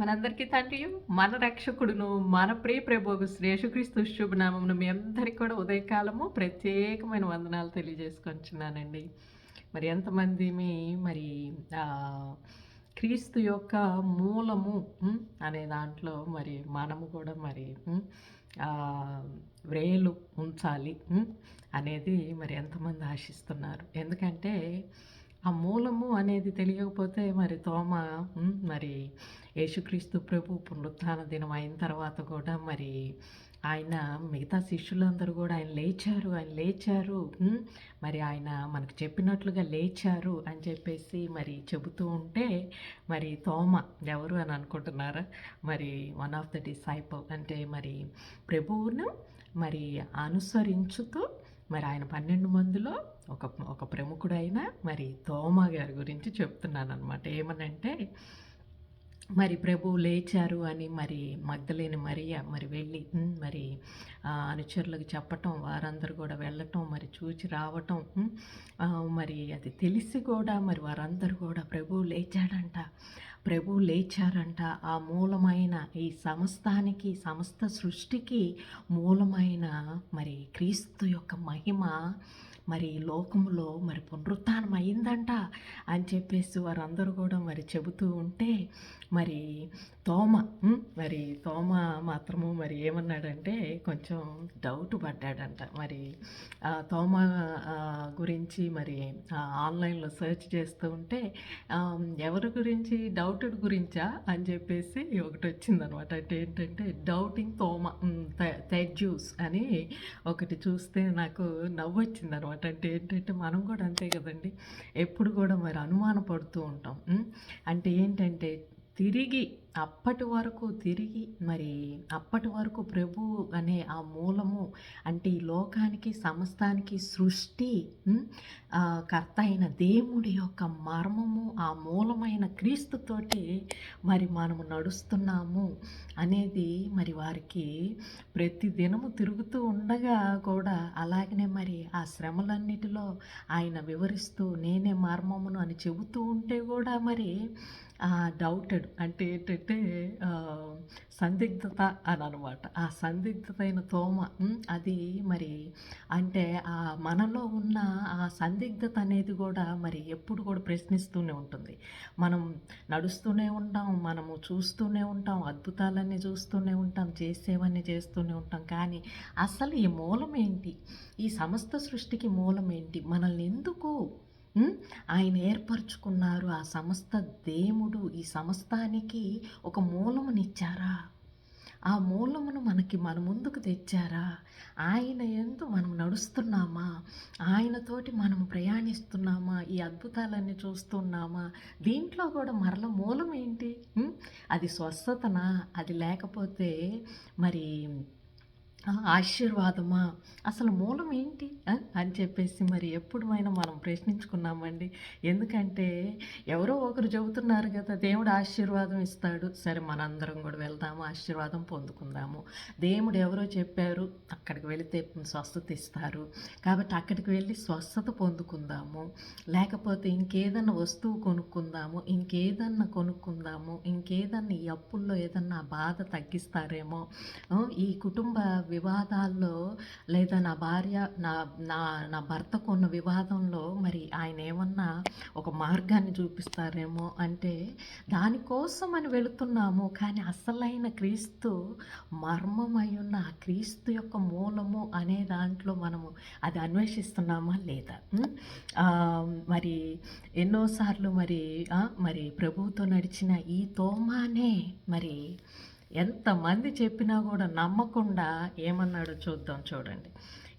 మనందరికీ తండ్రి మన రక్షకుడును మన ప్రియ ప్రభువు శ్రేషుక్రీస్తు శుభనామమును మీ అందరికీ కూడా ఉదయకాలము ప్రత్యేకమైన వందనాలు తెలియజేసుకొంచున్నానండి. మరి ఎంతమంది మీ మరి క్రీస్తు యొక్క మూలము అనే దాంట్లో మరి మనము కూడా మరి వ్రేలు ఉంచాలి అనేది మరి ఎంతమంది ఆశిస్తున్నారు. ఎందుకంటే ఆ మూలము అనేది తెలియకపోతే మరి తోమ మరి యేసుక్రీస్తు ప్రభు పునరుత్థాన దినం అయిన తర్వాత కూడా మరి ఆయన మిగతా శిష్యులందరూ కూడా ఆయన లేచారు ఆయన లేచారు. మరి ఆయన మనకు చెప్పినట్లుగా లేచారు అని చెప్పేసి మరి చెబుతూ ఉంటే మరి తోమ ఎవరు అని అనుకుంటున్నారా? మరి వన్ ఆఫ్ ద డిసైపుల్ అంటే మరి ప్రభువును మరి అనుసరించుతూ మరి ఆయన పన్నెండు మందిలో ఒక ఒక ప్రముఖుడైన మరి తోమ గారి గురించి చెప్తున్నాను అనమాట ఏమనంటే మరి ప్రభు లేచారు అని మరి మగ్ధలేని మరియ మరి వెళ్ళి మరి అనుచరులకు చెప్పటం వారందరూ కూడా వెళ్ళటం మరి చూచి రావటం మరి అది తెలిసి కూడా మరి వారందరూ కూడా ప్రభువు లేచాడంట ప్రభు లేచారంట. ఆ మూలమైన ఈ సమస్తానికి సమస్త సృష్టికి మూలమైన మరి క్రీస్తు యొక్క మహిమ మరి లోకంలో మరి పునరుత్నం అయిందంట అని చెప్పేసి వారందరూ కూడా మరి చెబుతూ ఉంటే మరి తోమ మరి తోమ మాత్రము మరి ఏమన్నాడంటే కొంచెం డౌట్ పడ్డాడంట. మరి తోమ గురించి మరి ఆన్లైన్లో సెర్చ్ చేస్తూ ఉంటే ఎవరి గురించి డౌటెడ్ గురించా అని చెప్పేసి ఒకటి వచ్చిందనమాట అంటే ఏంటంటే డౌటింగ్ తోమ జ్యూస్ అని ఒకటి చూస్తే నాకు నవ్వు వచ్చిందనమాట అంటే ఏంటంటే మనం కూడా అంతే కదండి. ఎప్పుడు కూడా మరి అనుమాన పడుతూ ఉంటాం అంటే ఏంటంటే తిరిగి అప్పటి వరకు తిరిగి మరి అప్పటి వరకు ప్రభు అనే ఆ మూలము అంటే ఈ లోకానికి సమస్తానికి సృష్టి కర్త అయిన దేవుడి యొక్క మర్మము ఆ మూలమైన క్రీస్తుతోటి మరి మనము నడుస్తున్నాము అనేది మరి వారికి ప్రతి దినము తిరుగుతూ ఉండగా కూడా అలాగనే మరి ఆ శ్రమలన్నిటిలో ఆయన వివరిస్తూ నేనే మర్మమును అని చెబుతూ ఉంటే కూడా మరి డౌటెడ్ అంటే ఏంటంటే సందిగ్ధత అని అనమాట ఆ సందిగ్ధతైన తోమ అది మరి అంటే ఆ మనలో ఉన్న ఆ సందిగ్ధత అనేది కూడా మరి ఎప్పుడు కూడా ప్రశ్నిస్తూనే ఉంటుంది. మనం నడుస్తూనే ఉంటాం మనము చూస్తూనే ఉంటాం అద్భుతాలన్నీ చూస్తూనే ఉంటాం చేసేవన్నీ చేస్తూనే ఉంటాం. కానీ అసలు ఈ మూలం ఏంటి? ఈ సమస్త సృష్టికి మూలం ఏంటి? మనల్ని ఎందుకు ఆయన ఏర్పరచుకున్నారు ఆ సమస్త దేవుడు ఈ సమస్తానికి ఒక మూలమునిచ్చారా? ఆ మూలమును మనకి మన ముందుకు తెచ్చారా? ఆయన ఎందు మనం నడుస్తున్నామా? ఆయనతోటి మనం ప్రయాణిస్తున్నామా? ఈ అద్భుతాలన్నీ చూస్తున్నామా? దీంట్లో కూడా మరల మూలం ఏంటి అది స్వస్థతనా? అది లేకపోతే మరి ఆశీర్వాదమా? అసలు మూలం ఏంటి? అని చెప్పేసి మరి ఎప్పుడైనా మనం ప్రశ్నించుకున్నామండి. ఎందుకంటే ఎవరో ఒకరు చెబుతున్నారు కదా దేవుడు ఆశీర్వాదం ఇస్తాడు. సరే మనందరం కూడా వెళ్దాము ఆశీర్వాదం పొందుకుందాము. దేవుడు ఎవరో చెప్పారు అక్కడికి వెళితే స్వస్థత ఇస్తారు. కాబట్టి అక్కడికి వెళ్ళి స్వస్థత పొందుకుందాము. లేకపోతే ఇంకేదన్నా వస్తువు కొనుక్కుందాము ఇంకేదన్నా కొనుక్కుందాము ఇంకేదన్నా ఈ అప్పుల్లో ఏదన్నా బాధ తగ్గిస్తారేమో. ఈ కుటుంబ వివాదాల్లో లేదా నా భార్య నా నా నా భర్తకు ఉన్న వివాదంలో మరి ఆయన ఏమన్నా ఒక మార్గాన్ని చూపిస్తారేమో అంటే దానికోసం అని వెళుతున్నాము కానీ అసలైన క్రీస్తు మర్మమై ఉన్న ఆ క్రీస్తు యొక్క మూలము అనే దాంట్లో మనము అది అన్వేషిస్తున్నామా లేదా? మరి ఎన్నోసార్లు మరి మరి ప్రభువుతో నడిచిన ఈ తోమానే మరి ఎంతమంది చెప్పినా కూడా నమ్మకుండా ఏమన్నాడో చూద్దాం చూడండి.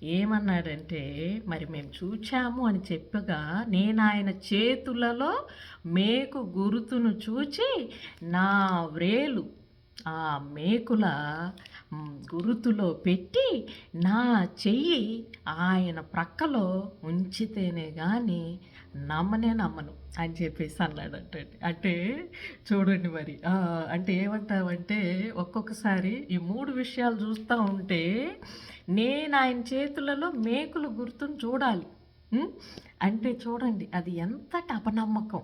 ఏమన్నాడంటే మరి మేము చూచాము అని చెప్పగా నేను ఆయన చేతులలో మేకు గురుతును చూచి నా వ్రేలు ఆ మేకుల గురుతులో పెట్టి నా చెయ్యి ఆయన ప్రక్కలో ఉంచితేనే కానీ నమ్మనే నమ్మను అని చెప్పేసి అన్నాడంటే అంటే చూడండి మరి అంటే ఏమంటావంటే ఒక్కొక్కసారి ఈ మూడు విషయాలు చూస్తూ ఉంటే నేను ఆయన చేతులలో మేకుల గుర్తును చూడాలి. అంటే చూడండి అది ఎంతటి అపనమ్మకం.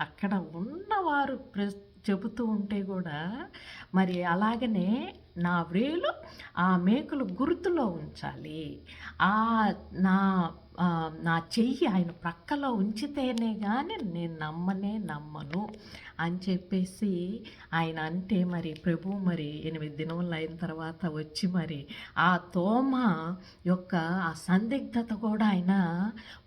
అక్కడ ఉన్నవారు ప్ర చెబుతూ ఉంటే కూడా మరి అలాగనే నా వ్రేలు ఆ మేకలు గుర్తులో ఉంచాలి. ఆ నా నా చెయ్యి ఆయన ప్రక్కలో ఉంచితేనే కానీ నేను నమ్మనే నమ్మను అని చెప్పేసి ఆయన అంటే మరి ప్రభు మరి ఎనిమిది దినములు అయిన తర్వాత వచ్చి మరి ఆ తోమ యొక్క ఆ సందిగ్ధత కూడా ఆయన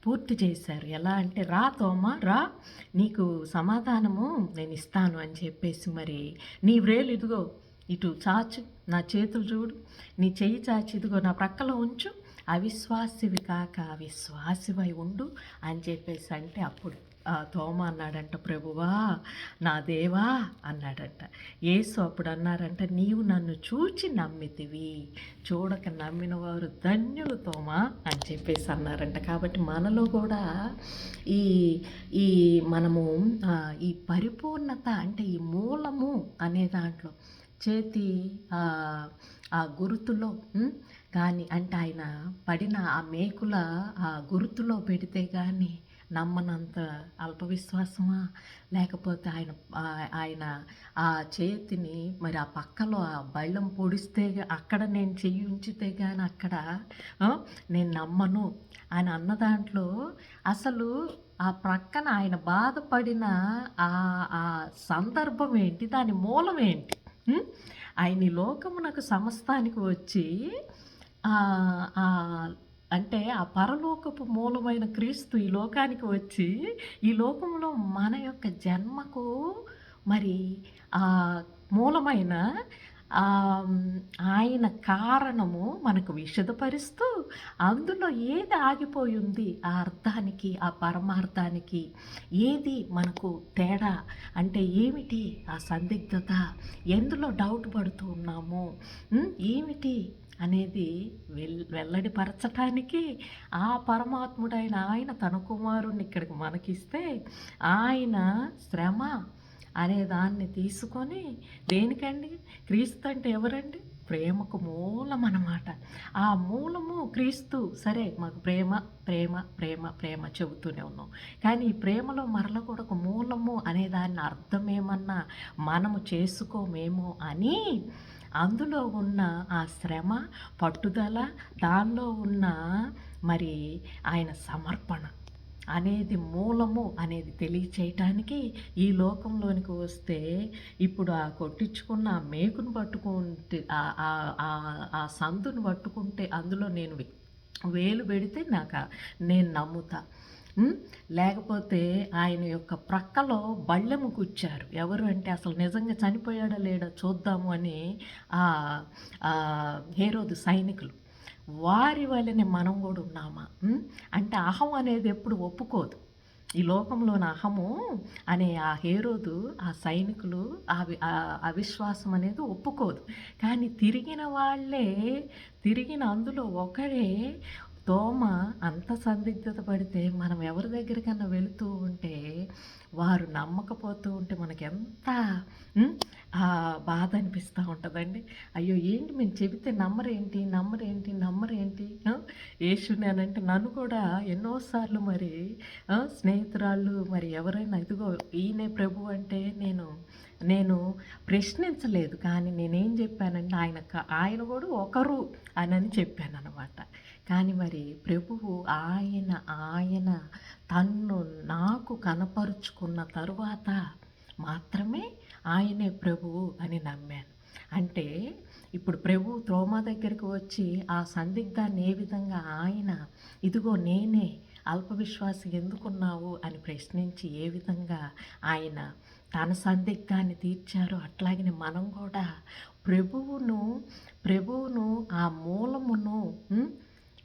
పూర్తి చేశారు. ఎలా అంటే రా తోమ రా నీకు సమాధానము నేను ఇస్తాను అని చెప్పేసి మరి నీ వ్రేలు ఇదిగో ఇటు చాచు నా చేతులు చూడు నీ చెయ్యి చాచి ఇదిగో నా ప్రక్కలో ఉంచు అవిశ్వాసివి కాక అవిశ్వాసివై ఉండు అని చెప్పేసి అంటే అప్పుడు తోమ అన్నాడంట ప్రభువా నా దేవా అన్నాడంట. యేసు అప్పుడు అన్నారంట నీవు నన్ను చూచి నమ్మితివి చూడక నమ్మిన వారు ధన్యులు తోమ అని చెప్పేసి అన్నారంట. కాబట్టి మనలో కూడా ఈ ఈ మనము ఈ పరిపూర్ణత అంటే ఈ మూలము అనే దాంట్లో చేతి ఆ, ఆ గుర్తులో కానీ అంటే ఆయన పడిన ఆ మేకుల ఆ గుర్తులో పెడితే కానీ నమ్మనంత అల్ప విశ్వాసమా లేకపోతే ఆయన ఆయన ఆ చేతిని మరి ఆ పక్కలో ఆ బళ్ళం పొడిస్తే అక్కడ నేను చెయ్యి ఉంచితే కానీ అక్కడ నేను నమ్మను ఆయన అన్న దాంట్లో అసలు ఆ ప్రక్కన ఆయన బాధపడిన ఆ ఆ సందర్భం ఏంటి? దాని మూలం ఏంటి? ఆయన ఈ లోకమునకు సమస్తానికి వచ్చి అంటే ఆ పరలోకపు మూలమైన క్రీస్తు ఈ లోకానికి వచ్చి ఈ లోకంలో మన యొక్క జన్మకు మరి ఆ మూలమైన ఆయన కారణము మనకు విషదపరుస్తూ అందులో ఏది ఆగిపోయి ఉంది ఆ అర్థానికి ఆ పరమార్థానికి ఏది మనకు తేడా అంటే ఏమిటి ఆ సందిగ్ధత? ఎందులో డౌట్ పడుతూ ఉన్నాము? ఏమిటి అనేది వెల్ వెల్లడిపరచటానికి ఆ పరమాత్ముడైన ఆయన తన కుమారుణ్ణి ఇక్కడికి మనకిస్తే ఆయన శ్రమ అనే దాన్ని తీసుకొని దేనికండి? క్రీస్తు అంటే ఎవరండి? ప్రేమకు మూలం అన్నమాట ఆ మూలము క్రీస్తు. సరే మాకు ప్రేమ ప్రేమ ప్రేమ ప్రేమ చెబుతూనే ఉన్నాం. కానీ ఈ ప్రేమలో మరల కూడా ఒక మూలము అనే దాన్ని అర్థమేమన్నా మనము చేసుకోమేమో అని అందులో ఉన్న ఆ శ్రమ పట్టుదల దానిలో ఉన్న మరి ఆయన సమర్పణ. అనేది మూలము అనేది తెలియచేయటానికి ఈ లోకంలోనికి వస్తే ఇప్పుడు ఆ కొట్టించుకున్న ఆ మేకును పట్టుకుంటే ఆ- ఆ- సందును పట్టుకుంటే అందులో నేను వేలు పెడితే నాకు నేను నమ్ముతా. లేకపోతే ఆయన యొక్క ప్రక్కలో బళ్ళెము కూర్చారు. ఎవరు అంటే అసలు నిజంగా చనిపోయాడా లేడా చూద్దాము అని ఆ ఆ హేరోదు సైనికులు. వారి వల్లనే మనం కూడా ఉన్నామా? అంటే అహం అనేది ఎప్పుడు ఒప్పుకోదు. ఈ లోకంలోని అహము అనే ఆ హేరోదు ఆ సైనికులు ఆ అవిశ్వాసం అనేది ఒప్పుకోదు. కానీ తిరిగిన వాళ్ళే తిరిగిన అందులో ఒకడే తోమ అంత సందిగ్ధత పడితే మనం ఎవరి దగ్గరికన్నా వెళుతూ ఉంటే వారు నమ్మకపోతూ ఉంటే మనకెంత బాధ అనిపిస్తూ ఉంటుందండి. అయ్యో ఏంటి మేము చెబితే నమ్మరేంటి నమ్మరేంటి నమ్మరేంటి? ఏసునేనంటే అని అంటే నన్ను కూడా ఎన్నోసార్లు మరి స్నేహితురాళ్ళు మరి ఎవరైనా ఇదిగో ఈయనే ప్రభు అంటే నేను నేను ప్రశ్నించలేదు. కానీ నేనేం చెప్పానంటే ఆయన ఆయన కూడా ఒకరు అని చెప్పాను అనమాట కానీ మరి ప్రభువు ఆయన ఆయన తన్ను నాకు కనపరుచుకున్న తరువాత మాత్రమే ఆయనే ప్రభువు అని నమ్మాను. అంటే ఇప్పుడు ప్రభు త్రోమ దగ్గరికి వచ్చి ఆ సందిగ్ధాన్ని ఏ విధంగా ఆయన ఇదిగో నేనే అల్పవిశ్వాసి ఎందుకున్నావు అని ప్రశ్నించి ఏ విధంగా ఆయన తన సందిగ్ధాన్ని తీర్చారో అట్లాగనే మనం కూడా ప్రభువును ప్రభువును ఆ మూలమును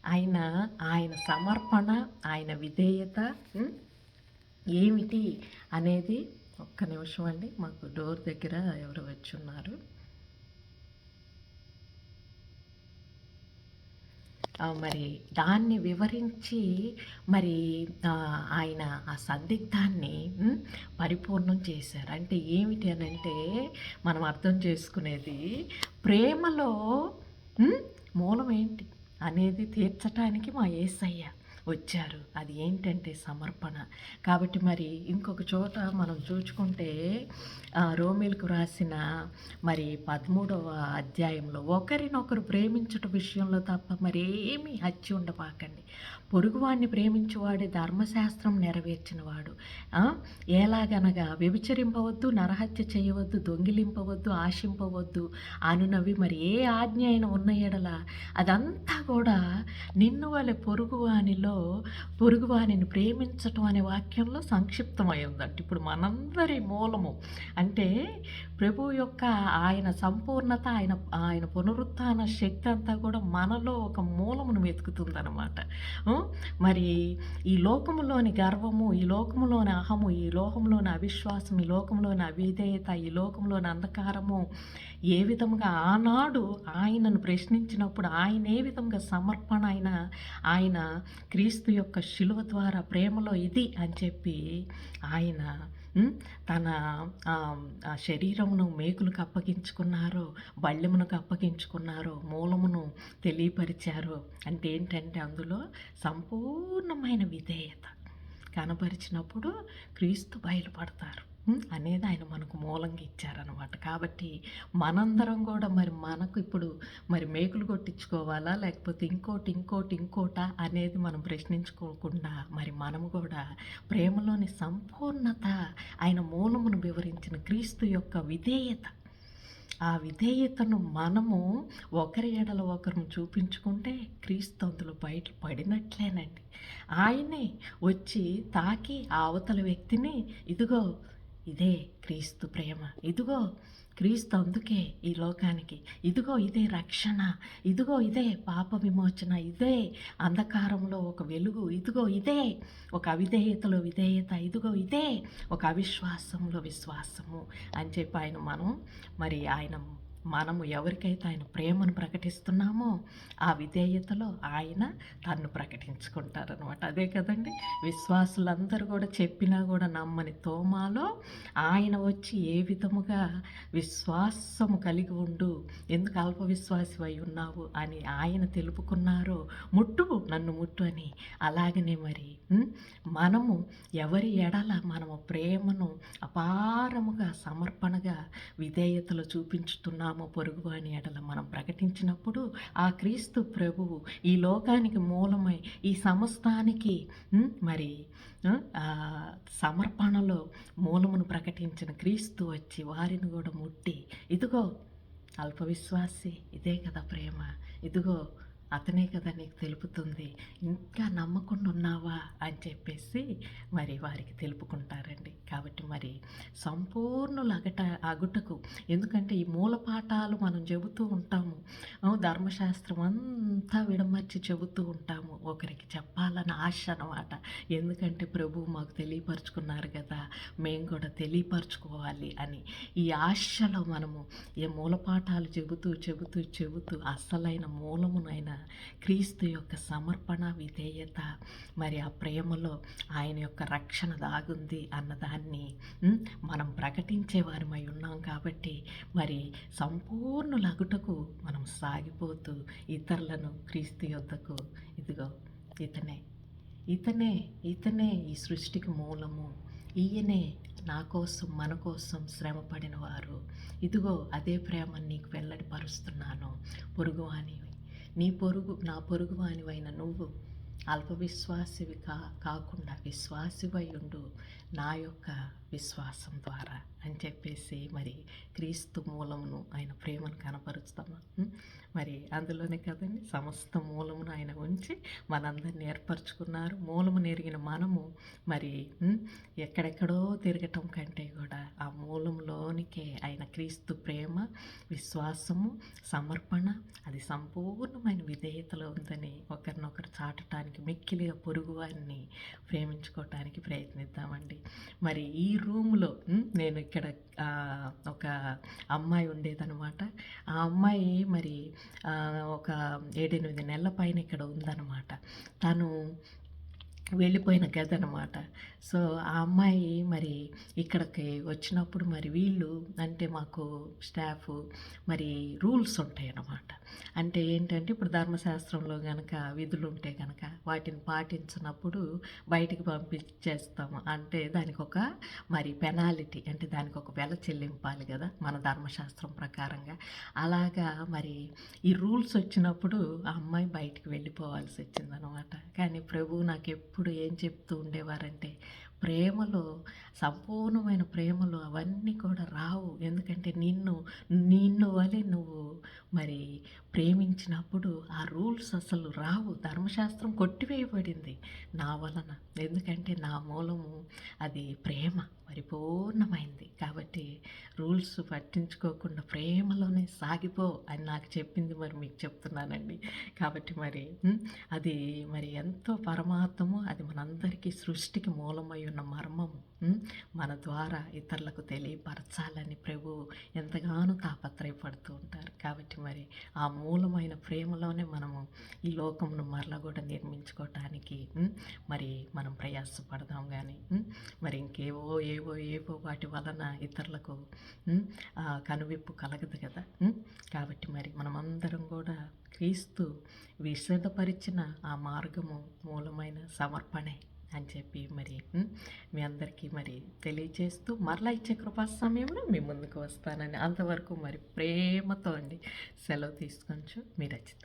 ఆయన ఆయన సమర్పణ ఆయన విధేయత ఏమిటి అనేది ఒక్క నిమిషం అండి. మాకు డోర్ దగ్గర ఎవరు వచ్చి ఉన్నారు మరి దాన్ని వివరించి మరి ఆయన ఆ సందిగ్ధాన్ని పరిపూర్ణం చేశారు. అంటే ఏమిటి అని అంటే మనం అర్థం చేసుకునేది ప్రేమలో మూలం ఏంటి అనేది తీర్చటానికి మా ఏసయ్య వచ్చారు. అది ఏంటంటే సమర్పణ. కాబట్టి మరి ఇంకొక చోట మనం చూసుకుంటే రోమిల్కు రాసిన మరి పదమూడవ అధ్యాయంలో ఒకరినొకరు ప్రేమించట విషయంలో తప్ప మరి ఏమీ హత్య ఉండబాకండి. పొరుగువాడిని ప్రేమించువాడే ధర్మశాస్త్రం నెరవేర్చినవాడు. ఎలాగనగా వ్యభిచరింపవద్దు నరహత్య చేయవద్దు దొంగిలింపవద్దు ఆశింపవద్దు అనునవి మరి ఏ ఆజ్ఞ అయినా ఉన్న ఎడల అదంతా కూడా నిన్ను వలె పొరుగువానిలో పొరుగువానిని ప్రేమించటం అనే వాక్యంలో సంక్షిప్తమై ఉందంట. ఇప్పుడు మనందరి మూలము అంటే ప్రభు యొక్క ఆయన సంపూర్ణత ఆయన ఆయన పునరుత్థాన శక్తి అంతా కూడా మనలో ఒక మూలమును వెతుకుతుందన్నమాట. మరి ఈ లోకములోని గర్వము ఈ లోకములోని అహము ఈ లోకంలోని అవిశ్వాసం ఈ లోకంలోని అవిధేయత ఈ లోకంలోని అంధకారము ఏ విధంగా ఆనాడు ఆయనను ప్రశ్నించినప్పుడు ఆయన ఏ విధంగా సమర్పణ అయిన ఆయన క్రీస్తు యొక్క శిలువ ద్వారా ప్రేమలో ఇది అని చెప్పి ఆయన తన శరీరమును మేకులకు అప్పగించుకున్నారో బళ్ళెమునకు అప్పగించుకున్నారో మూలమును తెలియపరిచారో అంటే ఏంటంటే అందులో సంపూర్ణమైన విధేయత కనపరిచినప్పుడు క్రీస్తు బయలుపడతారు. అనేది ఆయన మనకు మూలంగా ఇచ్చారనమాట కాబట్టి మనందరం కూడా మరి మనకు ఇప్పుడు మరి మేకులు కొట్టించుకోవాలా? లేకపోతే ఇంకోటి ఇంకోటి ఇంకోట? అనేది మనం ప్రశ్నించుకోకుండా మరి మనము కూడా ప్రేమలోని సంపూర్ణత ఆయన మూలమును వివరించిన క్రీస్తు యొక్క విధేయత. ఆ విధేయతను మనము ఒకరి ఎడల ఒకరు చూపించుకుంటే క్రీస్తు అందులో బయట పడినట్లేనండి. ఆయనే వచ్చి తాకి ఆ అవతల వ్యక్తిని ఇదిగో ఇదే క్రీస్తు ప్రేమ. ఇదిగో క్రీస్తు అందుకే ఈ లోకానికి. ఇదిగో ఇదే రక్షణ. ఇదిగో ఇదే పాప విమోచన. ఇదే అంధకారంలో ఒక వెలుగు. ఇదిగో ఇదే ఒక అవిధేయతలో విధేయత. ఇదిగో ఇదే ఒక అవిశ్వాసంలో విశ్వాసము అని చెప్పి ఆయన మనం మరి ఆయన మనము ఎవరికైతే ఆయన ప్రేమను ప్రకటిస్తున్నామో ఆ విధేయతలో ఆయన తన్ను ప్రకటించుకుంటారనమాట అదే కదండి? విశ్వాసులందరూ కూడా చెప్పినా కూడా నమ్మని తోమాలో ఆయన వచ్చి ఏ విధముగా విశ్వాసము కలిగి ఉండు ఎందుకు అల్ప విశ్వాసి అయి ఉన్నావు అని ఆయన తెలుపుకున్నారో ముట్టు నన్ను ముట్టు అని అలాగనే మరి మనము ఎవరి ఎడల మనము ప్రేమను అపారముగా సమర్పణగా విధేయతలో చూపించుతున్నాము పొరుగువాని ఎడల మనం ప్రకటించినప్పుడు ఆ క్రీస్తు ప్రభువు ఈ లోకానికి మూలమై ఈ సమస్తానికి మరి సమర్పణలో మూలమును ప్రకటించిన క్రీస్తు వచ్చి వారిని కూడా ముట్టి ఇదిగో అల్ప విశ్వాసి ఇదే కదా ప్రేమ ఇదిగో అతనే కదా నీకు తెలుపుతుంది. ఇంకా నమ్మకుండా ఉన్నావా అని చెప్పేసి మరి వారికి తెలుపుకుంటారండి. కాబట్టి మరి సంపూర్ణులు అగట అగుటకు. ఎందుకంటే ఈ మూల పాఠాలు మనం చెబుతూ ఉంటాము. ధర్మశాస్త్రం అంతా విడమర్చి చెబుతూ ఉంటాము. ఒకరికి చెప్పాలని ఆశ అనమాట ఎందుకంటే ప్రభు మాకు తెలియపరుచుకున్నారు కదా. మేము కూడా తెలియపరుచుకోవాలి అని ఈ ఆశలో మనము ఏ మూలపాఠాలు చెబుతూ చెబుతూ చెబుతూ అసలైన మూలమునైన క్రీస్తు యొక్క సమర్పణ విధేయత మరి ఆ ప్రేమలో ఆయన యొక్క రక్షణ దాగుంది అన్నదాన్ని మనం ప్రకటించే వారిమై ఉన్నాం కాబట్టి మరి సంపూర్ణులగుటకు మనం సాగిపోతూ ఇతరులను క్రీస్తు యొద్దకు ఇదిగో ఇతనే ఇతనే ఇతనే ఈ సృష్టికి మూలము. ఈయనే నా కోసం మన కోసం శ్రమపడిన వారు. ఇదిగో అదే ప్రేమని నీకు వెల్లడిపరుస్తున్నాను పొరుగువాని నీ పొరుగు నా పొరుగువానివైన నువ్వు అల్ప విశ్వాసివి కా కాకుండా విశ్వాసివై ఉండు. నా యొక్క విశ్వాసం ద్వారా అని చెప్పేసి మరి క్రీస్తు మూలమును ఆయన ప్రేమను కనపరుస్తాము. మరి అందులోనే కదండి సమస్త మూలమును ఆయన ఉంచి మనందరిని ఏర్పరచుకున్నారు. మూలము నెరిగిన మనము మరి ఎక్కడెక్కడో తిరగటం కంటే కూడా ఆ మూలంలోనికే ఆయన క్రీస్తు ప్రేమ విశ్వాసము సమర్పణ అది సంపూర్ణమైన విధేయతలో ఉందని ఒకరినొకరు చాటడానికి మిక్కిలిగా పొరుగువారిని ప్రేమించుకోవటానికి ప్రయత్నిద్దామండి. మరి ఈ రూమ్లో నేను ఇక్కడ ఒక అమ్మాయి ఉండేదనమాట ఆ అమ్మాయి మరి ఒక ఏడెనిమిది నెలల పైన ఇక్కడ ఉందన్నమాట. తను వెళ్ళిపోయిన గది అనమాట సో ఆ అమ్మాయి మరి ఇక్కడికి వచ్చినప్పుడు మరి వీళ్ళు అంటే మాకు స్టాఫ్ మరి రూల్స్ ఉంటాయి అన్నమాట అంటే ఏంటంటే ఇప్పుడు ధర్మశాస్త్రంలో కనుక విధులు ఉంటే కనుక వాటిని పాటించినప్పుడు బయటికి పంపించేస్తాము. అంటే దానికి ఒక మరి పెనాలిటీ అంటే దానికి ఒక వెల చెల్లింపాలి కదా మన ధర్మశాస్త్రం ప్రకారంగా. అలాగా మరి ఈ రూల్స్ వచ్చినప్పుడు ఆ అమ్మాయి బయటికి వెళ్ళిపోవాల్సి వచ్చిందనమాట. కానీ ప్రభు నాకు ఎప్పుడు ఏం చెప్తూ ఉండేవారంటే ప్రేమలో సంపూర్ణమైన ప్రేమలో అవన్నీ కూడా రావు. ఎందుకంటే నిన్ను నిన్ను వలె నువ్వు మరి ప్రేమించినప్పుడు ఆ రూల్స్ అసలు రావు. ధర్మశాస్త్రం కొట్టివేయబడింది నా వలన. ఎందుకంటే నా మూలము అది ప్రేమ. పరిపూర్ణమైంది. కాబట్టి రూల్స్ పట్టించుకోకుండా ప్రేమలోనే సాగిపో అని నాకు చెప్పింది మరి మీకు చెప్తున్నానండి. కాబట్టి మరి అది మరి ఎంతో పరమాత్మము అది మనందరికీ సృష్టికి మూలమై ఉన్న మర్మము. మన ద్వారా ఇతరులకు తెలియపరచాలని ప్రభు ఎంతగానో తాపత్రయపడుతూ ఉంటారు. కాబట్టి మరి ఆ మూలమైన ప్రేమలోనే మనము ఈ లోకమును మరలా కూడా నిర్మించుకోవటానికి మరి మనం ప్రయాసపడదాం కానీ మరి ఇంకేవో ఏవో ఏవో వాటి వలన ఇతరులకు ఆ కనువిప్పు కలగదు కదా. కాబట్టి మరి మనమందరం కూడా క్రీస్తు విశదపరిచిన ఆ మార్గము మూలమైన సమర్పణే. అని చెప్పి మరి మీ అందరికీ మరి తెలియజేస్తూ మరలా ఇచ్చే కృపా సమయంలో మీ ముందుకు వస్తానని అంతవరకు మరి ప్రేమతో అండి సెలవు తీసుకొచ్చు మీ రచిత.